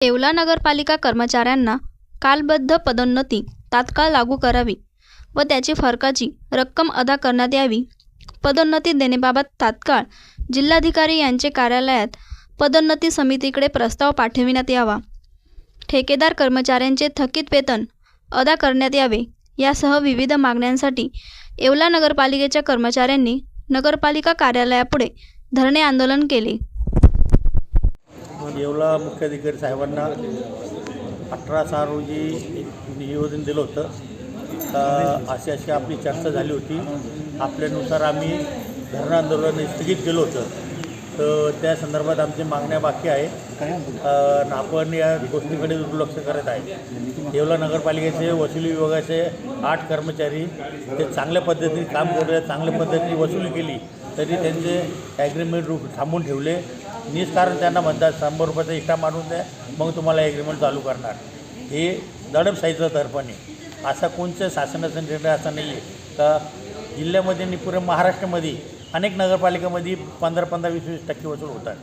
येवला नगरपालिका कर्मचाऱ्यांना कालबद्ध पदोन्नती तात्काळ लागू करावी व त्याची फरकाची रक्कम अदा करण्यात यावी. पदोन्नती देण्याबाबत तात्काळ जिल्हाधिकारी यांचे कार्यालयात पदोन्नती समितीकडे प्रस्ताव पाठविण्यात यावा. ठेकेदार कर्मचाऱ्यांचे थकीत वेतन अदा करण्यात यावे यासह विविध मागण्यांसाठी येवला नगरपालिकेच्या कर्मचाऱ्यांनी नगरपालिका कार्यालयापुढे धरणे आंदोलन केले. येवला मुख्याधिकारी साहेबांना अठरा सहा रोजी निवेदन दिलं होतं. का अशी अशी आपली चर्चा झाली होती. आपल्यानुसार आम्ही धरण आंदोलन स्थगित केलं होतं. तर त्या संदर्भात आमची मागण्या बाकी आहे आपण या गोष्टीकडे दुर्लक्ष करत आहे. येवला नगरपालिकेचे वसुली विभागाचे आठ कर्मचारी ते चांगल्या पद्धतीने काम करू चांगल्या पद्धतीने वसुली केली तरी त्यांचे ॲग्रीमेंट रूप थांबून ठेवले. निष्कारण त्यांना म्हणतात शंभर रुपयाचा इष्टा मारून द्या मग तुम्हाला ॲग्रीमेंट चालू करणार. हे दडपशाहीचं दर्पण आहे. असा कोणचं शासनाचा निर्णय असा नाही आहे का जिल्ह्यामध्ये आणि पुऱ्या महाराष्ट्रामध्ये अनेक नगरपालिकेमध्ये पंधरा पंधरा वीस वीस टक्के वसूल होतात.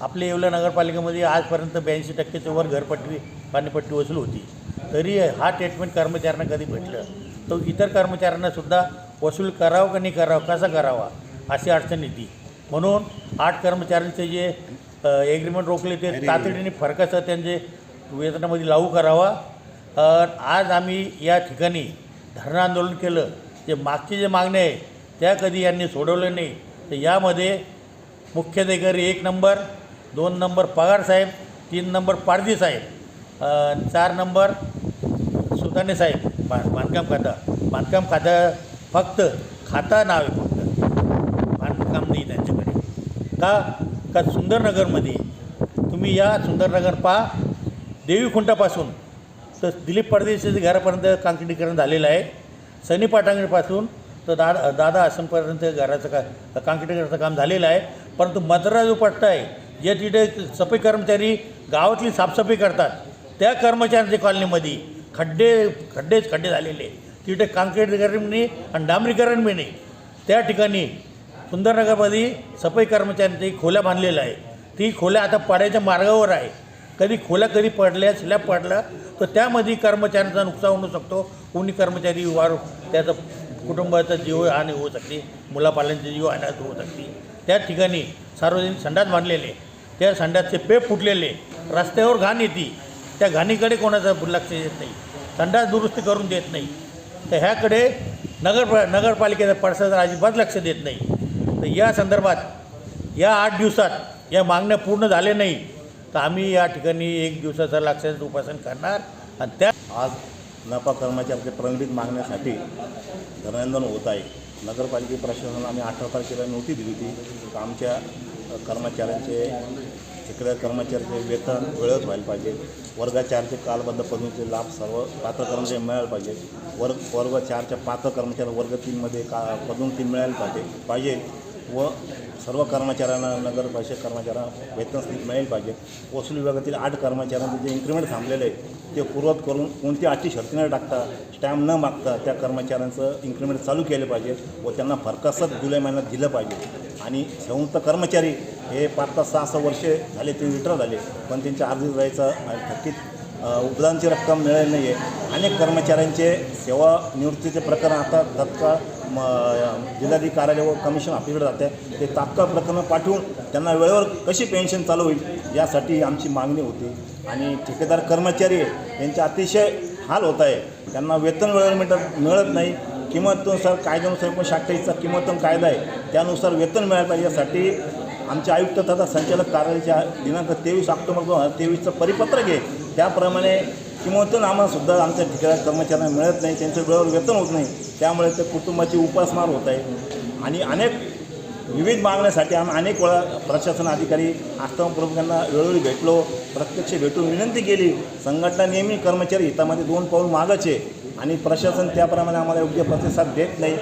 आपल्या येवला नगरपालिकेमध्ये आजपर्यंत ब्याऐंशी टक्क्याच्या वर घरपट्टी पाणीपट्टी वसूल होती. तरी हा ट्रीटमेंट कर्मचाऱ्यांना कधी भेटलं? तर इतर कर्मचाऱ्यांनासुद्धा वसूल करावं का नाही करावं कसा करावा अशी अडचण येते. म्हणून आठ कर्मचाऱ्यांचे जे एग्रीमेंट रोखले ते तातडीने फरकासह त्यांचे वेतनामध्ये लागू करावा. आज आम्ही या ठिकाणी धरणं आंदोलन केलं. जे मागचे जे मागणे आहे त्या कधी यांनी सोडवलं नाही. तर यामध्ये मुख्याधिकारी एक नंबर दोन नंबर पगार साहेब तीन नंबर पारदी साहेब चार नंबर सुताने साहेब. बा बांधकाम खातं. बांधकाम खातं फक्त खाता नाव आहे फक्त. बांधकाम नाही का का सुंदरनगरमध्ये? तुम्ही या सुंदरनगर पहा. देवीखुंटापासून तर दिलीप परदेशीच्या घरापर्यंत काँक्रिटीकरण झालेलं आहे. सनी पाटांगणीपासून तर दादा दादा आसनपर्यंत घराचं का काँक्रिटीकरणाचं काम झालेलं आहे. परंतु मद्रा जो पट्टा आहे जे तिथे सफाई कर्मचारी गावातली साफसफाई करतात. त्या कर्मचाऱ्यांच्या कॉलनीमध्ये खड्डे खड्डेच खड्डे झालेले. तिथे काँक्रिटीकरण आणि डांबरीकरण मिळणे त्या ठिकाणी सुंदरनगरमध्ये सफाई कर्मचाऱ्यांची खोल्या बांधलेल्या आहे ती खोल्या आता पडायच्या मार्गावर आहे. कधी खोल्या कधी पडल्या स्लॅब पडला तर त्यामध्ये कर्मचाऱ्यांचा नुकसान होऊ शकतो. कोणी कर्मचारी वार त्याचं कुटुंबाचा जीव हानी होऊ शकते मुलापाल्यांची जीव हानी होऊ शकते. त्या ठिकाणी सार्वजनिक संडास बांधलेले त्या संडासचे पेप फुटलेले रस्त्यावर घाण येते. त्या घाणीकडे कोणाचं लक्ष देत नाही. संडास दुरुस्ती करून देत नाही. तर ह्याकडे नगर नगरपालिकेचा पडसाद अजिबात लक्ष देत नाही. तर या संदर्भात या आठ दिवसात या मागण्या पूर्ण झाल्या नाही तर आम्ही या ठिकाणी एक दिवसाचं लक्षाचं उपासन करणार. आणि त्या आज नफा आपल्या प्रलंबित मागण्यासाठी धरणांदोलन होत आहे. नगरपालिके प्रशासनाला आम्ही अठरा तारखेला नोटीस दिली होती. आमच्या कर्मचाऱ्यांचे ठेकेदार कर्मचाऱ्याचे वेतन वेळेत व्हायला पाहिजे. वर्ग चारचे कालबद्ध पदवीचे लाभ सर्व पात्र कर्मचारी मिळायला पाहिजे. वर्ग वर्ग चारच्या पात्र कर्मचारी वर्ग तीनमध्ये का पदोन्नती मिळायला पाहिजे पाहिजे. व सर्व कर्मचाऱ्यांना नगर परिषद कर्मचाऱ्यांना वेतन मिळेल पाहिजे. वसूल विभागातील आठ कर्मचाऱ्यांचे जे इन्क्रीमेंट थांबलेले आहे ते पूर्वत करून कोणत्या अटी शर्ती न टाकता स्टॅम्प न मागता त्या कर्मचाऱ्यांचं इन्क्रिमेंट चालू केलं पाहिजे व त्यांना फरकासत जुलै महिन्यात दिलं पाहिजे. आणि संयुक्त कर्मचारी हे पाच तास सहा सहा वर्षे झाले ते रिटायर झाले पण त्यांच्या अर्धी जायचं आणि थकीत उपदानची रक्कम मिळाली नाही आहे अनेक कर्मचाऱ्यांचे सेवा निवृत्तीचे प्रकरण आता तत्काळ म जिल्हाधिकारी कार्यालय व कमिशन ऑफिसकडे जाते. ते तात्काळ प्रकरणं पाठवून त्यांना वेळेवर कशी पेन्शन चालू होईल यासाठी आमची मागणी होती. आणि ठेकेदार कर्मचारी यांचे अतिशय हाल होत आहे. त्यांना वेतन वेळेवर मिळत मिळत नाही. किंमतनुसार कायद्यानुसार एकोणीसशे अठ्ठावीसचा किंमतन कायदा आहे. त्यानुसार वेतन मिळालं पाहिजे यासाठी आमचे आयुक्त तथा संचालक कार्यालयाच्या दिनांक तेवीस ऑक्टोबर दोन हजार तेवीसचं परिपत्रक आहे. त्याप्रमाणे किंमतून आम्हालासुद्धा आमच्या ठिकाणी कर्मचाऱ्यांना मिळत नाही त्यांचं वेळेवर वेतन होत नाही. त्यामुळे ते कुटुंबाची उपासमार होत आहे. आणि अनेक विविध मागण्यासाठी आम्ही अनेक वेळा प्रशासन अधिकारी आस्थापन प्रमुखांना वेळोवेळी भेटलो प्रत्यक्ष भेटून विनंती केली. संघटना नेहमी कर्मचारी हितामध्ये दोन पाऊल मागच आहे आणि प्रशासन त्याप्रमाणे आम्हाला योग्य प्रतिसाद देत नाही.